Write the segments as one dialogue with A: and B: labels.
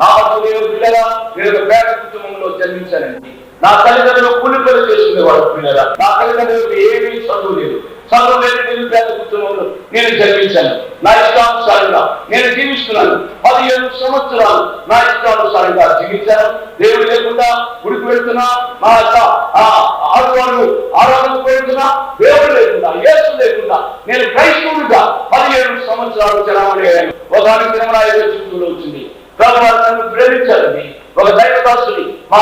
A: నా దేవుడు పిల్లగా నేను ఒక పేద కుటుంబంలో జన్మించానండి. నా తల్లిదండ్రులు కూలిపలు చేసుకునేవాడు పిల్లగా నా తల్లిదండ్రులకు ఏమీ చదువు లేదు. చదువు లేని నిరుపేద కుటుంబంలో నేను జన్మించాను. నా ఇష్టానుసారంగా నేను జీవిస్తున్నాను. పదిహేను సంవత్సరాలు నా ఇష్టానుసారంగా జీవించాను. దేవుడు లేకుండా గుడికి వెళ్తున్నా నా యొక్క ఆ ఆడవాళ్ళు ఆరాధనకు వెళ్తున్నా దేవుడు లేకుండా యేసు లేకుండా నేను క్రైస్తవుడిగా పదిహేను సంవత్సరాలు చలామణి అయ్యాను ఒకసారి తిరుమల చుట్టూలో వచ్చింది ప్రభు వారు నన్ను ప్రేమించాలని ఒక దైవదాసుని మా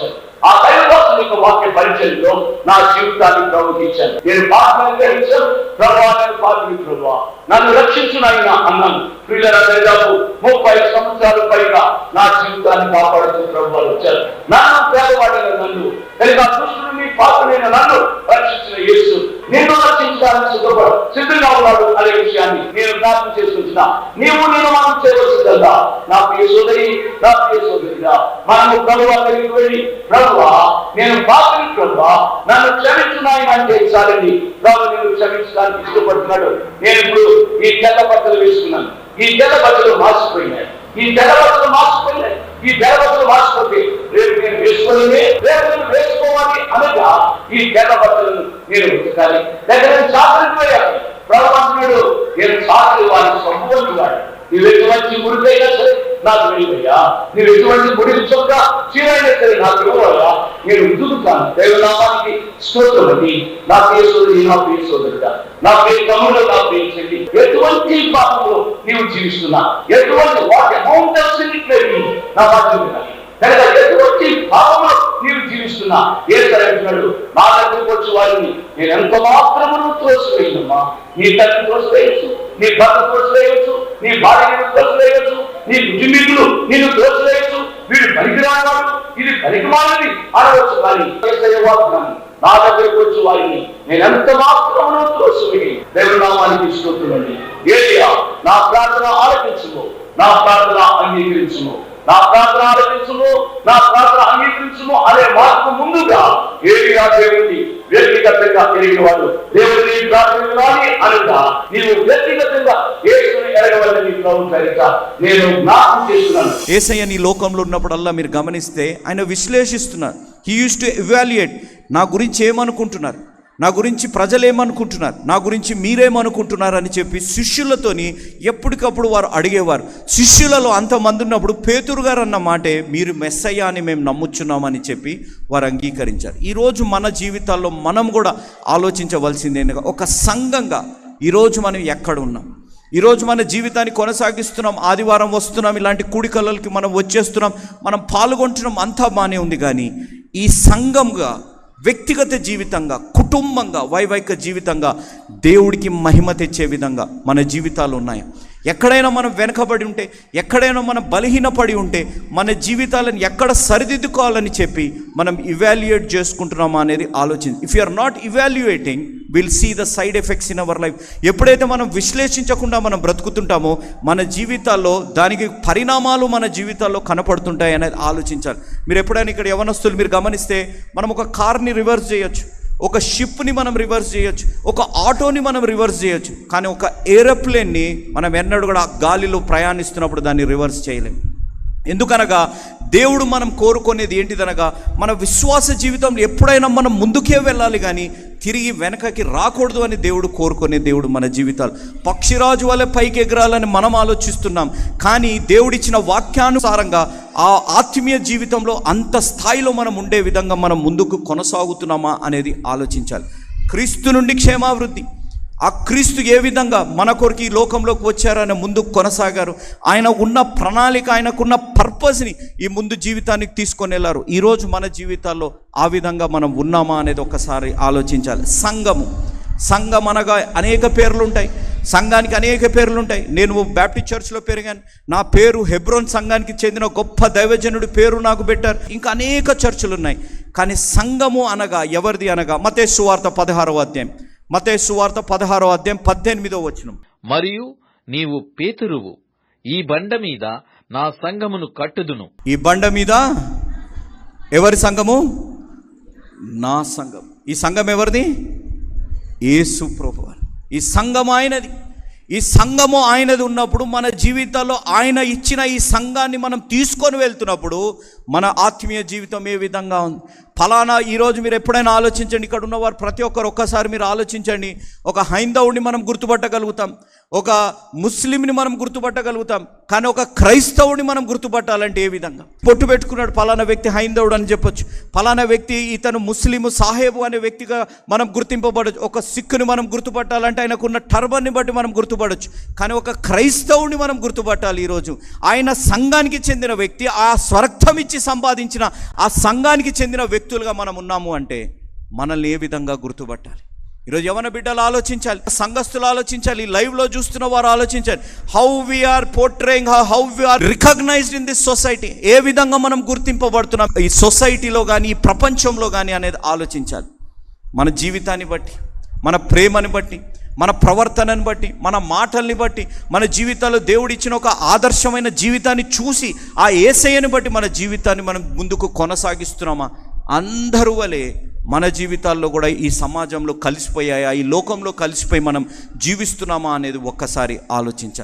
A: గ్రామానికి ఆ ఆ కోసం యొక్క వాక్య పరిచయంలో నా జీవితాన్ని ప్రవహించాను. నేను పాపను గ్రహించాను. ప్రభా నేను పాపిని ప్రభా నన్ను ఆయన అన్నాను. పిల్లల దాదాపు ముప్పై సంవత్సరాల పైగా నా జీవితాన్ని కాపాడుతూ ప్రభు వచ్చారు. నన్ను పేదవాడైన నన్ను కనుక దుష్టుని పాపనైన నన్ను రక్షించిన యేసు నిన్ను రక్షించడానికి సిద్ధపడ సిద్ధంగా ఉన్నాడు అనే విషయాన్ని నేను జ్ఞాపకం చేసుకుంటున్నా. నీవు నేను మనం నా ప్రియ సోదరి నా ప్రియ సోదరిగా మనము ప్రభు దగ్గరికి వెళ్ళి ప్రభువా నేను పాపని ప్రభువా నన్ను క్షమించున్నాయి అంటే చాలండి ప్రభు నేను క్షమించడానికి ఇష్టపడుతున్నాడు. నేను ఇప్పుడు ఈ తెల్ల బట్టలు వేసుకున్నాను. ఈ తెల్ల బట్టలు మార్చిపోయినాయి ఈ తెల్ల బట్టలు మార్చిపోయినాయి ఈ తెల్ల బట్టలు మార్చిపోతే రేపు నేను వేసుకోవాలి రేపు నేను వేసుకోవాలి అనగా ఈ తెల్ల బట్టలను నేను ఉతకాలి. దగ్గర నేను చాకరికి పోయాలి ప్రభు అంటున్నాడు నేను చాకరి వాడిని సంపూర్ణ వాడు నువ్వు ఎటువంటి సరే నాకు వెళ్ళిపోయా నువ్వు ఎటువంటి గుడి చొక్క చీరైనా సరే నాకు ఇవ్వాలా నేను ఉతుకుతాను దైవనామానికి స్తోత్రమని నా ప్రియ సోదరి నా ప్రియ సోదరుడా నా ప్రియ తమ్ముడు నా ప్రియ చెల్లి ఎటువంటి పాపంలో నీవు జీవిస్తున్నా ఎటువంటి వాటి అమౌంట్ నా వాక్యం కనుక ఎటువంటి పాపంలో చూస్తున్నా ఏ తరంటున్నాడు నా దగ్గరకు వచ్చి వారిని నేను ఎంత మాత్రమును త్రోసివేయమ్మా నీ తల్లి త్రోసివేయచ్చు నీ భర్త త్రోసివేయచ్చు నీ భార్యను త్రోసివేయచ్చు నీ కుటుంబీకులు నిన్ను త్రోసివేయచ్చు వీడు పనికిరాడు ఇది పనికిమాలని అనవచ్చు కానీ నా దగ్గరకు వచ్చి వారిని నేను ఎంత మాత్రమును త్రోసివేయి దేవుడు నామానికి ఏలియా నా ప్రార్థన ఆలపించుకో నా ప్రార్థన అంగీకరించుకో నా ప్రార్థన ఆలకించుము నా ప్రార్థన అంగీకరించుము అనే మాటకు ముందుగా ఏలియా దేవుడిని వ్యక్తిగతంగా ఎరిగిన వాడు దేవుడిని ప్రార్థించాలి అనగా నీవు వ్యక్తిగతంగా నేను చేస్తున్నాను.
B: ఏసయ్య నీ లోకంలో ఉన్నప్పుడల్లా మీరు గమనిస్తే ఆయన విశ్లేషిస్తున్నారు. హీ యూస్ టు ఎవాల్యుయేట్ నా గురించి ఏమనుకుంటున్నారు? నా గురించి ప్రజలు ఏమనుకుంటున్నారు నా గురించి మీరేమనుకుంటున్నారు అని చెప్పి శిష్యులతోని ఎప్పటికప్పుడు వారు అడిగేవారు. శిష్యులలో అంతమంది ఉన్నప్పుడు పేతురు గారు అన్న మాటే మీరు మెస్సయ్య అని మేము నమ్ముచున్నామని చెప్పి వారు అంగీకరించారు. ఈరోజు మన జీవితాల్లో మనం కూడా ఆలోచించవలసింది ఒక సంఘంగా ఈరోజు మనం ఎక్కడ ఉన్నాం? ఈరోజు మన జీవితాన్ని కొనసాగిస్తున్నాం ఆదివారం వస్తున్నాం ఇలాంటి కూడికలకి మనం వచ్చేస్తున్నాం మనం పాల్గొంటున్నాం అంతా బాగానే ఉంది. కానీ ఈ సంఘంగా వ్యక్తిగత జీవితంగా కుటుంబంగా వైవాహిక జీవితంగా దేవుడికి మహిమ తెచ్చే విధంగా మన జీవితాలు ఉన్నాయి. ఎక్కడైనా మనం వెనకబడి ఉంటే ఎక్కడైనా మనం బలహీనపడి ఉంటే మన జీవితాలను ఎక్కడ సరిదిద్దుకోవాలని చెప్పి మనం ఇవాల్యుయేట్ చేసుకుంటున్నామా అనేది ఆలోచించి if you are not evaluating will see the side effects in our life ఎప్పుడైతే మనం విశ్లేషించకుండా మనం బ్రతుకుతుంటామో మన జీవితాల్లో దానికి పరిణామాలు మన జీవితాల్లో కనపడుతుంటాయి అనేది ఆలోచించాలి. మీరు ఎప్పుడైనా ఇక్కడ యవనస్తులు మీరు గమనిస్తే మనం ఒక కార్ని రివర్స్ చేయొచ్చు. ఒక షిప్ని మనం రివర్స్ చేయొచ్చు ఒక ఆటోని మనం రివర్స్ చేయొచ్చు కానీ ఒక ఏరోప్లేన్ని మనం ఎన్నడూ కూడా గాలిలో ప్రయాణిస్తున్నప్పుడు దాన్ని రివర్స్ చేయలేము ఎందుకనగా దేవుడు మనం కోరుకునేది ఏంటిదనగా మన విశ్వాస జీవితంలో ఎప్పుడైనా మనం ముందుకే వెళ్ళాలి కానీ తిరిగి వెనకకి రాకూడదు అని దేవుడు కోరుకునే దేవుడు మన జీవితాలు. పక్షిరాజు వల్ల పైకి ఎగరాలని మనం ఆలోచిస్తున్నాం కానీ దేవుడిచ్చిన వాక్యానుసారంగా ఆ ఆత్మీయ జీవితంలో అంత స్థాయిలో మనం ఉండే విధంగా మనం ముందుకు కొనసాగుతున్నామా అనేది ఆలోచించాలి. క్రీస్తు నుండి క్షేమావృద్ధి ఆ క్రీస్తు ఏ విధంగా మన కొరకు ఈ లోకంలోకి వచ్చారని ముందుకు కొనసాగారు. ఆయన ఉన్న ప్రణాళిక ఆయనకున్న పర్పస్ని ఈ ముందు జీవితానికి తీసుకొని వెళ్ళారు. ఈరోజు మన జీవితాల్లో ఆ విధంగా మనం ఉన్నామా అనేది ఒకసారి ఆలోచించాలి. సంఘము. సంఘం అనగా అనేక పేర్లు ఉంటాయి. సంఘానికి అనేక పేర్లు ఉంటాయి. నేను బ్యాప్టిస్ట్ చర్చ్లో పెరిగాను. నా పేరు హెబ్రోన్ సంఘానికి చెందిన గొప్ప దైవజనుడి పేరు నాకు పెట్టారు. ఇంకా అనేక చర్చిలు ఉన్నాయి. కానీ సంఘము అనగా ఎవరిది అనగా మతే సువార్త పదహారవ అధ్యాయం. మతే సువార్త పదహారో అధ్యాయం పద్దెనిమిదో వచనం.
C: మరియు నీవు పేతురువు. ఈ బండ మీద నా సంఘమును కట్టుదును.
B: ఈ బండ మీద ఎవరి సంఘము? నా సంఘం. ఈ సంఘం ఎవరిది? యేసు ప్రభువారు ఈ సంఘం ఆయనది. ఈ సంఘము ఆయనది ఉన్నప్పుడు మన జీవితాల్లో ఆయన ఇచ్చిన ఈ సంఘాన్ని మనం తీసుకొని వెళ్తున్నప్పుడు మన ఆత్మీయ జీవితం ఏ విధంగా ఉంది? ఫలానా ఈరోజు మీరు ఎప్పుడైనా ఆలోచించండి ఇక్కడ ఉన్నవారు ప్రతి ఒక్కరు ఒక్కసారి మీరు ఆలోచించండి. ఒక హైందవుడిని మనం గుర్తుపట్టగలుగుతాం. ఒక ముస్లింని మనం గుర్తుపట్టగలుగుతాం కానీ ఒక క్రైస్తవుని మనం గుర్తుపట్టాలంటే ఏ విధంగా? పొట్టు పెట్టుకున్నాడు ఫలానా వ్యక్తి హైందవుడు అని చెప్పొచ్చు. ఫలానా వ్యక్తి ఇతను ముస్లిం సాహేబు అనే వ్యక్తిగా మనం గుర్తింపబడచ్చు. ఒక సిక్కుని మనం గుర్తుపట్టాలంటే ఆయనకున్న టర్బన్ని బట్టి మనం గుర్తుపడవచ్చు కానీ ఒక క్రైస్తవుని మనం గుర్తుపట్టాలి ఈరోజు. ఆయన సంఘానికి చెందిన వ్యక్తి ఆ స్వరక్తం ఇచ్చి సంపాదించిన ఆ సంఘానికి చెందిన వ్యక్తులుగా మనం ఉన్నాము అంటే మనల్ని ఏ విధంగా గుర్తుపట్టాలి? ఈరోజు యవన బిడ్డలు ఆలోచించాలి సంఘస్థులు ఆలోచించాలి లైవ్లో చూస్తున్న వారు ఆలోచించాలి. How we are portraying how we are recognized in this society ఏ విధంగా మనం గుర్తింపబడుతున్నాం? ఈ సొసైటీలో కానీ ఈ ప్రపంచంలో కానీ అనేది ఆలోచించాలి. మన జీవితాన్ని బట్టి మన ప్రేమని బట్టి మన ప్రవర్తనని బట్టి మన మాటల్ని బట్టి మన జీవితాల్లో దేవుడిచ్చిన ఒక ఆదర్శమైన జీవితాన్ని చూసి ఆ ఏసయ్యని బట్టి మన జీవితాన్ని మనం ముందుకు కొనసాగిస్తున్నామా? అందరూ వలే మన జీవితాల్లో కూడా ఈ సమాజంలో కలిసిపోయాయా? ఈ లోకంలో కలిసిపోయి మనం జీవిస్తున్నామా అనేది ఒక్కసారి ఆలోచించాలి.